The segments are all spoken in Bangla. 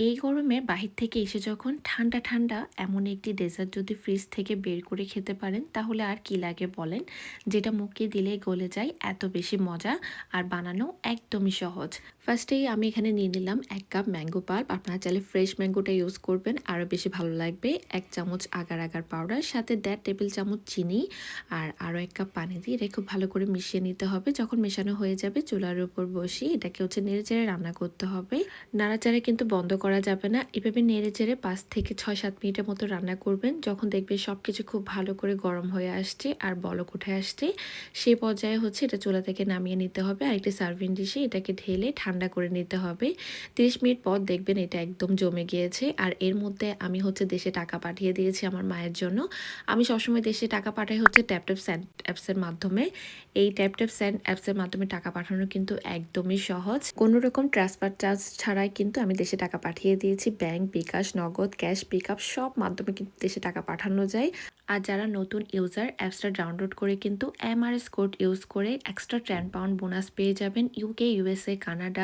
এই গরমে বাহির থেকে এসে যখন ঠান্ডা ঠান্ডা এমন একটি ডেজার্ট যদি ফ্রিজ থেকে বের করে খেতে পারেন, তাহলে আর কি লাগে বলেন? যেটা মুখে দিলে গলে যায়, এত বেশি মজা আর বানানো একদমই সহজ। ফার্স্টেই আমি এখানে নিয়ে নিলাম এক কাপ ম্যাঙ্গো পাল্প আপনারা চাইলে ফ্রেশ ম্যাঙ্গোটা ইউজ করবেন, আরও বেশি ভালো লাগবে। এক চামচ আগার আগার পাউডার সাথে দেড় টেবিল চামচ চিনি আর আরও এক কাপ পানি দিয়ে এটা খুব ভালো করে মিশিয়ে নিতে হবে। যখন মেশানো হয়ে যাবে, চুলার উপর বসিয়ে এটাকে হচ্ছে নেড়ে চেড়ে রান্না করতে হবে। নাড়াচাড়া কিন্তু বন্ধ করা যাবে না। এভাবে নেড়ে চেড়ে পাঁচ থেকে ছয়, সাত মিনিটের মতো রান্না করবেন। যখন দেখবে সব কিছু খুব ভালো করে গরম হয়ে আসছে আর বলক উঠে আসছে, সেই পর্যায়ে হচ্ছে এটা চুলা থেকে নামিয়ে নিতে হবে। আর একটি সার্ভিং ডিশে এটাকে ঢেলে ঠান্ডা করে নিতে হবে। তিরিশ মিনিট পর দেখবেন এটা একদম জমে গিয়েছে। আর এর মধ্যে আমি হচ্ছে দেশে টাকা পাঠিয়ে দিয়েছি আমার মায়ের জন্য। আমি সবসময় দেশে টাকা পাঠাই হচ্ছে ট্যাপ ট্যাপ স্যান্ড অ্যাপসের মাধ্যমে। এই ট্যাপ ট্যাপ স্যান্ড অ্যাপসের মাধ্যমে টাকা পাঠানো কিন্তু একদমই সহজ। কোনো রকম ট্রান্সফার চার্জ ছাড়াই কিন্তু আমি দেশে টাকা পাঠিয়ে দিয়েছি। ব্যাংক বিকাশ, নগদ ক্যাশ পিক সব মাধ্যমে কিন্তু দেশে টাকা পাঠানো যায়। আর যারা নতুন ইউজার অ্যাপসটা ডাউনলোড করে কিন্তু এমআরএস কোড ইউজ করে এক্সট্রা টেন পাউন্ড বোনাস পেয়ে যাবেন। UK USA Canada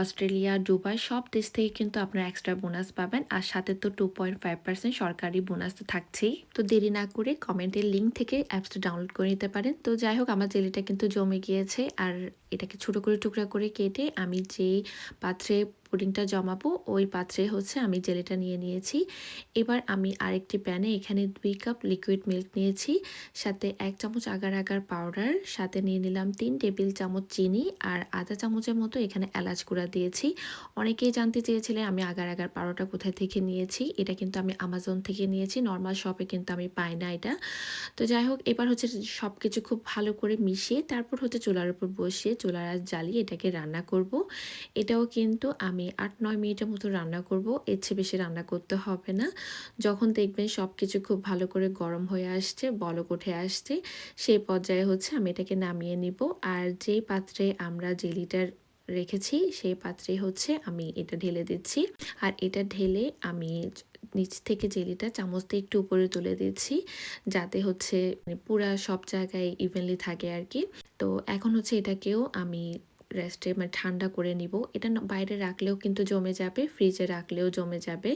Australia, Dubai সব দেশ থেকে কিন্তু আপনারা এক্সট্রা বোনাস পাবেন। আর সাথে তো টু পয়েন্ট ফাইভ পার্সেন্ট সরকারি বোনাস তো থাকছেই। তো দেরি না করে কমেন্টের লিঙ্ক থেকে অ্যাপসটা ডাউনলোড করে নিতে পারেন। তো যাই হোক, আমার জেলিটা কিন্তু জমে গিয়েছে। আর এটাকে ছোট করে টুকরা করে কেটে আমি যেই পাত্রে পুডিংটা জমাবো, ওই পাত্রে হচ্ছে আমি জেলিটা নিয়ে নিয়েছি। এবার আমি আরেকটি প্যানে এখানে দুই কাপ লিকুইড মিল্ক নিয়েছি, সাথে এক চামচ আগার আগার পাউডার সাথে নিয়ে নিলাম তিন টেবিল চামচ চিনি আর আধা চামচের মতো এখানে এলাচ গুঁড়া দিয়েছি। অনেকেই জানতে চেয়েছিলেন আমি আগার আগার পাউডারটা কোথায় থেকে নিয়েছি, এটা কিন্তু আমি আমাজন থেকে নিয়েছি নর্মাল শপে কিন্তু আমি পাই না এটা। তো যাই হোক, এবার হচ্ছে সব কিছু খুব ভালো করে মিশিয়ে তারপর হচ্ছে চুলার উপর বসিয়ে চুলার আঁচ জ্বালিয়ে এটাকে রান্না করব। এটাও কিন্তু আমি আট নয় মিনিটের মতো রান্না করব। এর চেয়ে বেশি রান্না করতে হবে না। যখন দেখবেন সব কিছু খুব ভালো করে গরম হয়ে আসছে, বলক উঠে আসছে, সেই পর্যায়ে হচ্ছে আমি এটাকে নামিয়ে নিব। আর যেই পাত্রে আমরা জেলিটার রেখেছি, সেই পাত্রে হচ্ছে আমি এটা ঢেলে দিচ্ছি। আর এটা ঢেলে আমি নিচ থেকে জেলিটা চামচ দিয়ে একটু উপরে তুলে দিচ্ছি, যাতে হচ্ছে মানে পুরা সব জায়গায় ইভেনলি থাকে আর কি তো এখন হচ্ছে এটাকেও আমি রেস্টে মানে ঠান্ডা করে নিব। এটা বাইরে রাখলেও কিন্তু জমে যাবে ফ্রিজে রাখলেও জমে যাবে।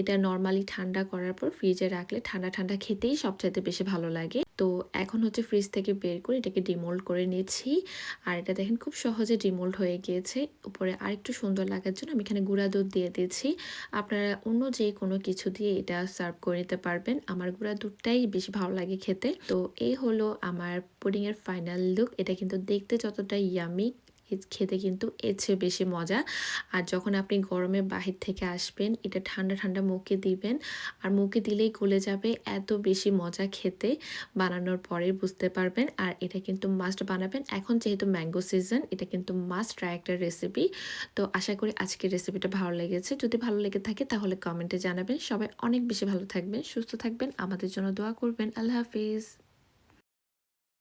এটা নর্মালি ঠান্ডা করার পর ফ্রিজে রাখলে ঠান্ডা ঠান্ডা খেতেই সবচাইতে বেশি ভালো লাগে। তো এখন হচ্ছে ফ্রিজ থেকে বের করে এটাকে ডিমোল্ড করে নিয়েছি। আর এটা দেখেন খুব সহজে ডিমোল্ড হয়ে গিয়েছে। উপরে আরেকটু সুন্দর লাগার জন্য আমি এখানে গুঁড়া দুধ দিয়ে দিয়েছি। আপনারা অন্য যে কোনো কিছু দিয়ে এটা সার্ভ করে নিতে পারবেন। আমার গুঁড়া দুধটাই বেশি ভালো লাগে খেতে। তো এই হলো আমার পুডিংয়ের ফাইনাল লুক এটা কিন্তু দেখতে যতটা ইয়ামি খেতে কিন্তু এর চেয়ে বেশি মজা। আর যখন আপনি গরমে বাহির থেকে আসবেন, এটা ঠান্ডা ঠান্ডা মুখে দিবেন। আর মুখে দিলেই গলে যাবে এত বেশি মজা খেতে। বানানোর পরে বুঝতে পারবেন। আর এটা কিন্তু মাস্ট বানাবেন। এখন যেহেতু ম্যাঙ্গো সিজন এটা কিন্তু মাস্ট ট্রাই একটা রেসিপি তো আশা করি আজকের রেসিপিটা ভালো লেগেছে। যদি ভালো লেগে থাকে তাহলে কমেন্টে জানাবেন। সবাই অনেক বেশি ভালো থাকবেন, সুস্থ থাকবেন। আমাদের জন্য দোয়া করবেন। আল্লাহ হাফিজ।